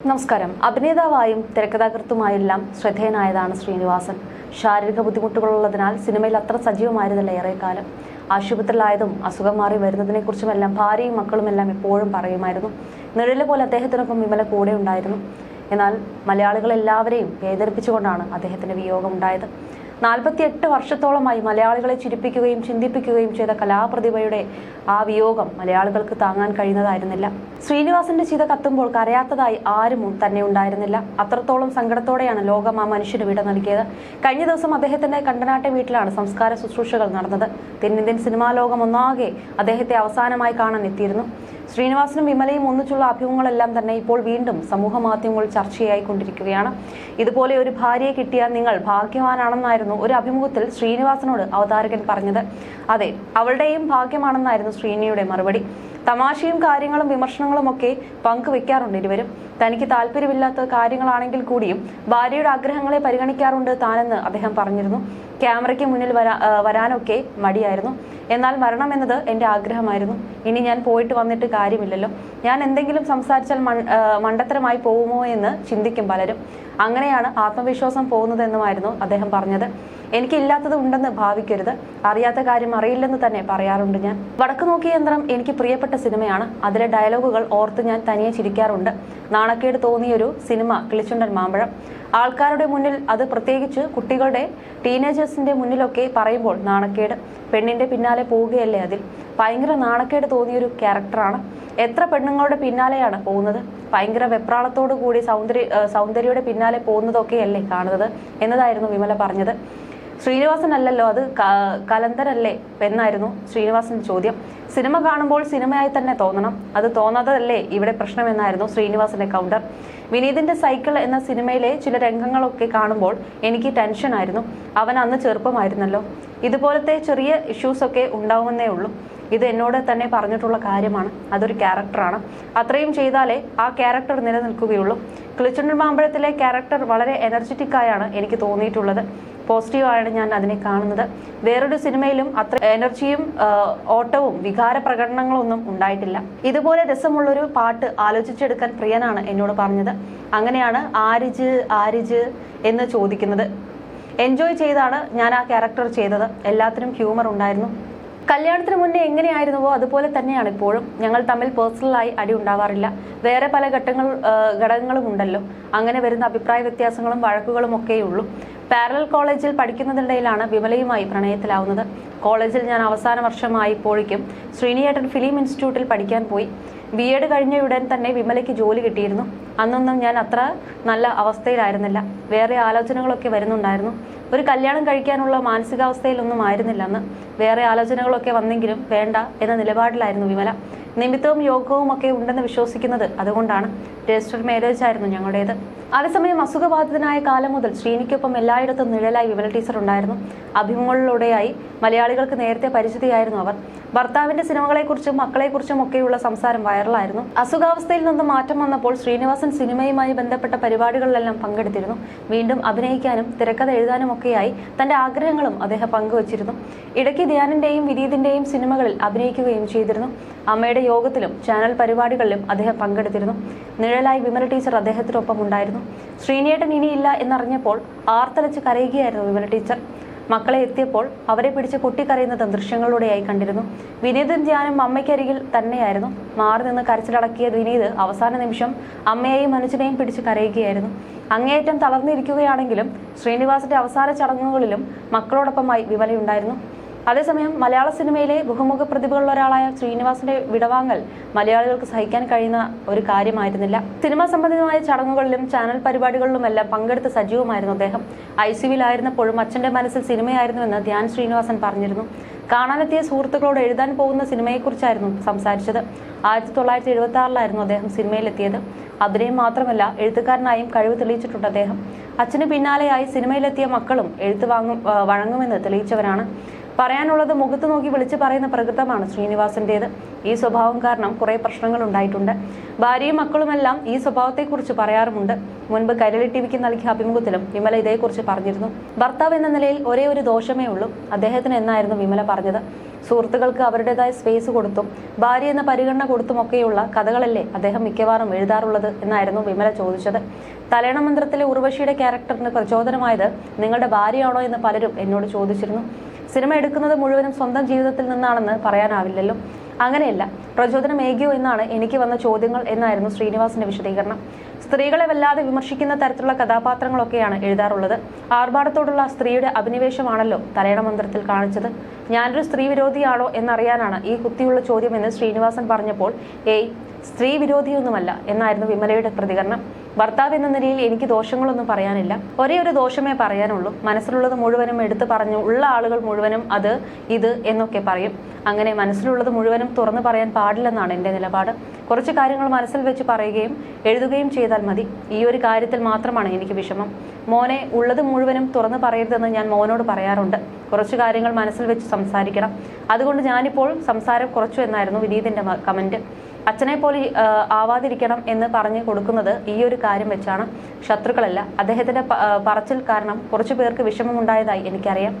നമസ്കാരം. അഭിനേതാവായും തിരക്കഥാകൃത്തുമായെല്ലാം ശ്രദ്ധേയനായതാണ് ശ്രീനിവാസൻ. ശാരീരിക ബുദ്ധിമുട്ടുകളുള്ളതിനാൽ സിനിമയിൽ അത്ര സജീവമായിരുന്നില്ല ഏറെക്കാലം. ആശുപത്രിയിലായതും അസുഖം മാറി വരുന്നതിനെക്കുറിച്ചുമെല്ലാം ഭാര്യയും മക്കളുമെല്ലാം എപ്പോഴും പറയുമായിരുന്നു. നിഴൽ പോലെ അദ്ദേഹത്തിനൊപ്പം വിമല കൂടെ ഉണ്ടായിരുന്നു എന്നാൽ മലയാളികളെല്ലാവരെയും വേദനിപ്പിച്ചുകൊണ്ടാണ് അദ്ദേഹത്തിന്റെ വിയോഗം ഉണ്ടായത് നാൽപ്പത്തിയെട്ട് വർഷത്തോളമായി മലയാളികളെ ചിരിപ്പിക്കുകയും ചിന്തിപ്പിക്കുകയും ചെയ്ത കലാപ്രതിഭയുടെ ആ വിയോഗം മലയാളികൾക്ക് താങ്ങാൻ കഴിയുന്നതായിരുന്നില്ല. ശ്രീനിവാസന്റെ ചിത കത്തുമ്പോൾ കരയാത്തതായി ആരും തന്നെ ഉണ്ടായിരുന്നില്ല. അത്രത്തോളം സങ്കടത്തോടെയാണ് ലോകം ആ മനുഷ്യന് വിട നൽകിയത്. കഴിഞ്ഞ ദിവസം അദ്ദേഹത്തിന്റെ കണ്ടനാട്ടെ വീട്ടിലാണ് സംസ്കാര ശുശ്രൂഷകൾ നടന്നത്. തെന്നിന്ത്യൻ സിനിമാ ലോകം ഒന്നാകെ അദ്ദേഹത്തെ അവസാനമായി കാണാൻ എത്തിയിരുന്നു. ശ്രീനിവാസനും വിമലയും ഒന്നിച്ചുള്ള അഭിമുഖങ്ങളെല്ലാം തന്നെ ഇപ്പോൾ വീണ്ടും സമൂഹ മാധ്യമങ്ങൾ ചർച്ചയായി കൊണ്ടിരിക്കുകയാണ് ഇതുപോലെ ഒരു ഭാര്യയെ കിട്ടിയാൽ നിങ്ങൾ ഭാഗ്യവാനാണെന്നായിരുന്നു ഒരു അഭിമുഖത്തിൽ ശ്രീനിവാസനോട് അവതാരകൻ പറഞ്ഞത്. അതെ അവളുടെയും ഭാഗ്യമാണെന്നായിരുന്നു ശ്രീനിയുടെ മറുപടി. തമാശയും കാര്യങ്ങളും വിമർശനങ്ങളും ഒക്കെ പങ്കുവെക്കാറുണ്ട് ഇരുവരും. തനിക്ക് താല്പര്യമില്ലാത്ത കാര്യങ്ങളാണെങ്കിൽ കൂടിയും ഭാര്യയുടെ ആഗ്രഹങ്ങളെ പരിഗണിക്കാറുണ്ട് താനെന്ന് അദ്ദേഹം പറഞ്ഞിരുന്നു. ക്യാമറയ്ക്ക് മുന്നിൽ വരാ വരാനൊക്കെ മടിയായിരുന്നു. എന്നാൽ മരണം എന്നത് എന്റെ ആഗ്രഹമായിരുന്നു. ഇനി ഞാൻ പോയിട്ട് വന്നിട്ട് കാര്യമില്ലല്ലോ. ഞാൻ എന്തെങ്കിലും സംസാരിച്ചാൽ മണ്ടത്തരമായി പോകുമോ എന്ന് ചിന്തിക്കും പലരും. അങ്ങനെയാണ് ആത്മവിശ്വാസം പോകുന്നതെന്നുമായിരുന്നു അദ്ദേഹം പറഞ്ഞത്. എനിക്കില്ലാത്തത് ഉണ്ടെന്ന് ഭാവിക്കരുത്. അറിയാത്ത കാര്യം അറിയില്ലെന്ന് തന്നെ പറയാറുണ്ട് ഞാൻ. വടക്കു നോക്കിയ യന്ത്രം എനിക്ക് പ്രിയപ്പെട്ട സിനിമയാണ്. അതിലെ ഡയലോഗുകൾ ഓർത്ത് ഞാൻ തനിയെ ചിരിക്കാറുണ്ട്. നാണക്കേട് തോന്നിയൊരു സിനിമ കിളിച്ചുണ്ടൻ മാമ്പഴം. ആൾക്കാരുടെ മുന്നിൽ അത് പ്രത്യേകിച്ച് കുട്ടികളുടെ ടീനേജേഴ്സിന്റെ മുന്നിലൊക്കെ പറയുമ്പോൾ നാണക്കേട്. പെണ്ണിന്റെ പിന്നാലെ പോവുകയല്ലേ അതിൽ? ഭയങ്കര നാണക്കേട് തോന്നിയൊരു ക്യാരക്ടറാണ്. എത്ര പെണ്ണുങ്ങളുടെ പിന്നാലെയാണ് പോകുന്നത്? ഭയങ്കര വെപ്രാളത്തോടു കൂടി സൗന്ദര്യ സൗന്ദര്യയുടെ പിന്നാലെ പോകുന്നതൊക്കെയല്ലേ കാണുന്നത് എന്നതായിരുന്നു വിമല പറഞ്ഞത്. ശ്രീനിവാസൻ അല്ലല്ലോ അത് കലന്തരല്ലേ എന്നായിരുന്നു ശ്രീനിവാസന്റെ ചോദ്യം. സിനിമ കാണുമ്പോൾ സിനിമയായി തന്നെ തോന്നണം. അത് തോന്നാത്തതല്ലേ ഇവിടെ പ്രശ്നം എന്നായിരുന്നു ശ്രീനിവാസന്റെ കൗണ്ടർ വിനീതിന്റെ സൈക്കിൾ എന്ന സിനിമയിലെ ചില രംഗങ്ങളൊക്കെ കാണുമ്പോൾ എനിക്ക് ടെൻഷൻ ആയിരുന്നു. അവൻ അന്ന് ചെറുപ്പമായിരുന്നല്ലോ. ഇതുപോലത്തെ ചെറിയ ഇഷ്യൂസ് ഒക്കെ ഉണ്ടാവുമെന്നേ ഉള്ളൂ. ഇത് എന്നോട് തന്നെ പറഞ്ഞിട്ടുള്ള കാര്യമാണ്. അതൊരു ക്യാരക്ടറാണ്. അത്രയും ചെയ്താലേ ആ ക്യാരക്ടർ നിലനിൽക്കുകയുള്ളൂ. കിളിച്ചുണ്ടൻ മാമ്പഴത്തിലെ ക്യാരക്ടർ വളരെ എനർജറ്റിക് ആയാണ് എനിക്ക് തോന്നിയിട്ടുള്ളത്. പോസിറ്റീവായാണ് ഞാൻ അതിനെ കാണുന്നത്. വേറൊരു സിനിമയിലും അത്ര എനർജിയും ഓട്ടവും വികാര പ്രകടനങ്ങളൊന്നും ഉണ്ടായിട്ടില്ല. ഇതുപോലെ രസമുള്ളൊരു പാട്ട് ആലോചിച്ചെടുക്കാൻ പ്രിയനാണ് എന്നോട് പറഞ്ഞത്. അങ്ങനെയാണ് ആരിജ് ആരിജ് എന്ന് ചോദിക്കുന്നത്. എൻജോയ് ചെയ്താണ് ഞാൻ ആ ക്യാരക്ടർ ചെയ്തത്. എല്ലാത്തിനും ഹ്യൂമർ ഉണ്ടായിരുന്നു. കല്യാണത്തിന് മുന്നേ എങ്ങനെയായിരുന്നുവോ അതുപോലെ തന്നെയാണ് ഇപ്പോഴും. ഞങ്ങൾ തമ്മിൽ പേഴ്സണലായി അടി ഉണ്ടാവാറില്ല. വേറെ പല ഘട്ടങ്ങൾ ഘടകങ്ങളും ഉണ്ടല്ലോ. അങ്ങനെ വരുന്ന അഭിപ്രായ വ്യത്യാസങ്ങളും വഴക്കുകളും ഒക്കെയുള്ളൂ. പാരലൽ കോളേജിൽ പഠിക്കുന്നതിനിടയിലാണ് വിമലയുമായി പ്രണയത്തിലാവുന്നത്. കോളേജിൽ ഞാൻ അവസാന വർഷമായപ്പോഴേക്കും ശ്രീനിയേട്ടൻ ഫിലിം ഇൻസ്റ്റിറ്റ്യൂട്ടിൽ പഠിക്കാൻ പോയി. ബി എഡ് കഴിഞ്ഞ ഉടൻ തന്നെ വിമലയ്ക്ക് ജോലി കിട്ടിയിരുന്നു. അന്നൊന്നും ഞാൻ അത്ര നല്ല അവസ്ഥയിലായിരുന്നില്ല. വേറെ ആലോചനകളൊക്കെ വരുന്നുണ്ടായിരുന്നു. ഒരു കല്യാണം കഴിക്കാനുള്ള മാനസികാവസ്ഥയിലൊന്നും ആയിരുന്നില്ല അന്ന് വേറെ ആലോചനകളൊക്കെ വന്നെങ്കിലും വേണ്ട എന്ന നിലപാടിലായിരുന്നു വിമല. നിമിത്തവും യോഗവും ഒക്കെ ഉണ്ടെന്ന് വിശ്വസിക്കുന്നത് അതുകൊണ്ടാണ് രജിസ്റ്റർ മാരേജ് ആയിരുന്നു ഞങ്ങളുടേത്. അതേസമയം അസുഖബാധിതനായ കാലം മുതൽ ശ്രീനിക്കൊപ്പം എല്ലായിടത്തും നിഴലായി വിമല ടീച്ചർ ഉണ്ടായിരുന്നു. അഭിമുഖങ്ങളിലൂടെയായി മലയാളികൾക്ക് നേരത്തെ പരിചിതയായിരുന്നു അവർ. ഭർത്താവിന്റെ സിനിമകളെക്കുറിച്ചും മക്കളെക്കുറിച്ചും ഒക്കെയുള്ള സംസാരം വൈറലായിരുന്നു. അസുഖാവസ്ഥയിൽ നിന്ന് മാറ്റം വന്നപ്പോൾ ശ്രീനിവാസൻ സിനിമയുമായി ബന്ധപ്പെട്ട പരിപാടികളിലെല്ലാം പങ്കെടുത്തിരുന്നു. വീണ്ടും അഭിനയിക്കാനും തിരക്കഥ എഴുതാനും ഒക്കെയായി തന്റെ ആഗ്രഹങ്ങളും അദ്ദേഹം പങ്കുവച്ചിരുന്നു. ഇടയ്ക്ക് ധ്യാനിന്റെയും വിനീതിന്റെയും സിനിമകളിൽ അഭിനയിക്കുകയും ചെയ്തിരുന്നു. അമ്മയുടെ യോഗത്തിലും ചാനൽ പരിപാടികളിലും അദ്ദേഹം പങ്കെടുത്തിരുന്നു. നിഴലായി വിമല ടീച്ചർ അദ്ദേഹത്തിനൊപ്പം ഉണ്ടായിരുന്നു. ശ്രീനിയേട്ടൻ ഇനിയില്ല എന്നറിഞ്ഞപ്പോൾ ആർത്തലച്ച് കരയുകയായിരുന്നു വിമല ടീച്ചർ. മക്കളെ എത്തിയപ്പോൾ അവരെ പിടിച്ച് പൊട്ടിക്കരയുന്നത് ദൃശ്യങ്ങളിലൂടെയായി കണ്ടിരുന്നു. വിനീതും ധ്യാനും അമ്മയ്ക്കരികിൽ തന്നെയായിരുന്നു. മാറി നിന്ന് കരച്ചിലടക്കിയ വിനീത് അവസാന നിമിഷം അമ്മയെയും അനുജനെയും പിടിച്ച് കരയുകയായിരുന്നു. അങ്ങേയറ്റം തളർന്നിരിക്കുകയാണെങ്കിലും ശ്രീനിവാസിന്റെ അവസാന ചടങ്ങുകളിലും മക്കളോടൊപ്പമായി വിമലയുണ്ടായിരുന്നു അതേസമയം മലയാള സിനിമയിലെ ബഹുമുഖ പ്രതിഭകളിൽ ഒരാളായ ശ്രീനിവാസിന്റെ വിടവാങ്ങൽ മലയാളികൾക്ക് സഹിക്കാൻ കഴിയുന്ന ഒരു കാര്യമായിരുന്നില്ല. സിനിമ സംബന്ധിതമായ ചടങ്ങുകളിലും ചാനൽ പരിപാടികളിലുമെല്ലാം പങ്കെടുത്ത് സജീവമായിരുന്നു അദ്ദേഹം. ഐ സിവിലായിരുന്നപ്പോഴും അച്ഛന്റെ മനസ്സിൽ സിനിമയായിരുന്നുവെന്ന് ധ്യാൻ ശ്രീനിവാസൻ പറഞ്ഞിരുന്നു. കാണാനെത്തിയ സുഹൃത്തുക്കളോട് എഴുതാൻ പോകുന്ന സിനിമയെക്കുറിച്ചായിരുന്നു സംസാരിച്ചത്. ആയിരത്തി തൊള്ളായിരത്തി എഴുപത്തി ആറിലായിരുന്നു അദ്ദേഹം സിനിമയിലെത്തിയത്. അഭിനയം മാത്രമല്ല എഴുത്തുകാരനായും കഴിവ് തെളിയിച്ചിട്ടുണ്ട് അദ്ദേഹം. അച്ഛന് പിന്നാലെയായി സിനിമയിലെത്തിയ മക്കളും എഴുത്ത് വാങ്ങും വഴങ്ങുമെന്ന് തെളിയിച്ചവരാണ്. പറയാനുള്ളത് മുഖത്ത് നോക്കി വിളിച്ച് പറയുന്ന പ്രകൃതമാണ് ശ്രീനിവാസന്റേത്. ഈ സ്വഭാവം കാരണം കുറെ പ്രശ്നങ്ങൾ ഉണ്ടായിട്ടുണ്ട്. ഭാര്യയും മക്കളുമെല്ലാം ഈ സ്വഭാവത്തെക്കുറിച്ച് പറയാറുമുണ്ട്. മുൻപ് കൈരളി ടിവിക്ക് നൽകിയ അഭിമുഖത്തിലും വിമല ഇതേക്കുറിച്ച് പറഞ്ഞിരുന്നു. ഭർത്താവ് എന്ന നിലയിൽ ഒരേ ഒരു ദോഷമേ ഉള്ളൂ. അദ്ദേഹത്തിന് എന്നായിരുന്നു വിമല പറഞ്ഞത്. സുഹൃത്തുക്കൾക്ക് അവരുടേതായ സ്പേസ് കൊടുത്തും ഭാര്യ എന്ന പരിഗണന കൊടുത്തുമൊക്കെയുള്ള കഥകളല്ലേ അദ്ദേഹം മിക്കവാറും എഴുതാറുള്ളത് എന്നായിരുന്നു വിമല ചോദിച്ചത്. തലേണ മന്ത്രത്തിലെ ഉർവശിയുടെ ക്യാരക്ടറിന് പ്രചോദനമായത് നിങ്ങളുടെ ഭാര്യയാണോ എന്ന് പലരും എന്നോട് ചോദിച്ചിരുന്നു. സിനിമ എടുക്കുന്നത് മുഴുവനും സ്വന്തം ജീവിതത്തിൽ നിന്നാണെന്ന് പറയാനാവില്ലല്ലോ. അങ്ങനെയല്ല. പ്രചോദനം ഏകിയോ എന്നാണ് എനിക്ക് വന്ന ചോദ്യങ്ങൾ എന്നായിരുന്നു ശ്രീനിവാസിന്റെ വിശദീകരണം. സ്ത്രീകളെ വല്ലാതെ വിമർശിക്കുന്ന തരത്തിലുള്ള കഥാപാത്രങ്ങളൊക്കെയാണ് എഴുതാറുള്ളത്. ആർഭാടത്തോടുള്ള സ്ത്രീയുടെ അഭിനിവേശമാണല്ലോ തലയണ മന്ത്രത്തിൽ കാണിച്ചത്. ഞാനൊരു സ്ത്രീ വിരോധിയാണോ എന്നറിയാനാണ് ഈ കുത്തിയുള്ള ചോദ്യമെന്ന് ശ്രീനിവാസൻ പറഞ്ഞപ്പോൾ ഏയ് സ്ത്രീ വിരോധിയൊന്നുമല്ല എന്നായിരുന്നു വിമലയുടെ പ്രതികരണം. ഭർത്താവ് എന്ന നിലയിൽ എനിക്ക് ദോഷങ്ങളൊന്നും പറയാനില്ല. ഒരേ ഒരു ദോഷമേ പറയാനുള്ളൂ. മനസ്സിലുള്ളത് മുഴുവനും എടുത്തു പറഞ്ഞു ഉള്ള ആളുകൾ മുഴുവനും അത് ഇത് എന്നൊക്കെ പറയും. അങ്ങനെ മനസ്സിലുള്ളത് മുഴുവനും തുറന്നു പറയാൻ പാടില്ലെന്നാണ് എന്റെ നിലപാട്. കുറച്ച് കാര്യങ്ങൾ മനസ്സിൽ വെച്ച് പറയുകയും എഴുതുകയും ചെയ്താൽ മതി. ഈ ഒരു കാര്യത്തിൽ മാത്രമാണ് എനിക്ക് വിഷമം. മോനെ ഉള്ളത് മുഴുവനും തുറന്നു പറയരുതെന്ന് ഞാൻ മോനോട് പറയാറുണ്ട്. കുറച്ച് കാര്യങ്ങൾ മനസ്സിൽ വെച്ച് സംസാരിക്കണം. അതുകൊണ്ട് ഞാനിപ്പോൾ സംസാരം കുറച്ചു എന്നായിരുന്നു വിനീതിന്റെ കമന്റ് അച്ഛനെ പോലെ ആവാതിരിക്കണം എന്ന് പറഞ്ഞു കൊടുക്കുന്നത് ഈ ഒരു കാര്യം വെച്ചാണ് ശത്രുക്കളല്ല. അദ്ദേഹത്തിന്റെ പറച്ചിൽ കാരണം കുറച്ചു പേർക്ക് വിഷമമുണ്ടായതായി എനിക്കറിയാം.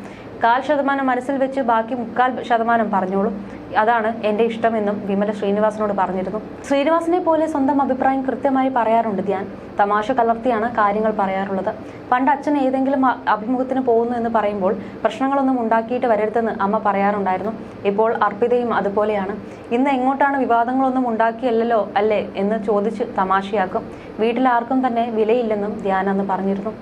കാൽ ശതമാനം മനസ്സിൽ വെച്ച് ബാക്കി മുക്കാൽ ശതമാനം പറഞ്ഞോളൂ. അതാണ് എന്റെ ഇഷ്ടമെന്നും വിമല ശ്രീനിവാസനോട് പറഞ്ഞിരുന്നു. ശ്രീനിവാസനെ പോലെ സ്വന്തം അഭിപ്രായം കൃത്യമായി പറയാറുണ്ട് ധ്യാൻ. തമാശ കലർത്തിയാണ് കാര്യങ്ങൾ പറയാറുള്ളത്. പണ്ട് അച്ഛൻ ഏതെങ്കിലും അഭിമുഖത്തിന് പോകുന്നു എന്ന് പറയുമ്പോൾ പ്രശ്നങ്ങളൊന്നും ഉണ്ടാക്കിയിട്ട് വരരുതെന്ന് അമ്മ പറയാറുണ്ടായിരുന്നു. ഇപ്പോൾ അർപ്പിതയും അതുപോലെയാണ്. ഇന്ന് എങ്ങോട്ടാണ് വിവാദങ്ങളൊന്നും ഉണ്ടാക്കിയല്ലോ അല്ലേ എന്ന് ചോദിച്ച് തമാശയാക്കും. വീട്ടിലാർക്കും തന്നെ വിലയില്ലെന്നും ധ്യാൻ അന്ന് പറഞ്ഞിരുന്നു.